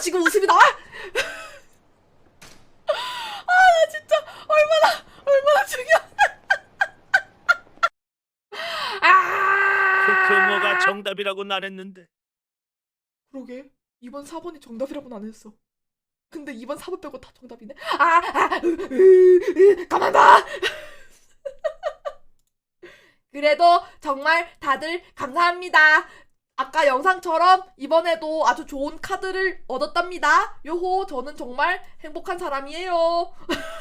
지금 웃음이 나와? 아 나 진짜 얼마나 얼마나 중요한 아. 그 뭐가 정답이라고 나랬는데? 그러게. 2번 4번이 정답이라고는 안 했어. 근데 2번 4번 빼고 다 정답이네. 아, 아 으, 으, 으, 가만봐 그래도 정말 다들 감사합니다 아까 영상처럼 이번에도 아주 좋은 카드를 얻었답니다. 요호 저는 정말 행복한 사람이에요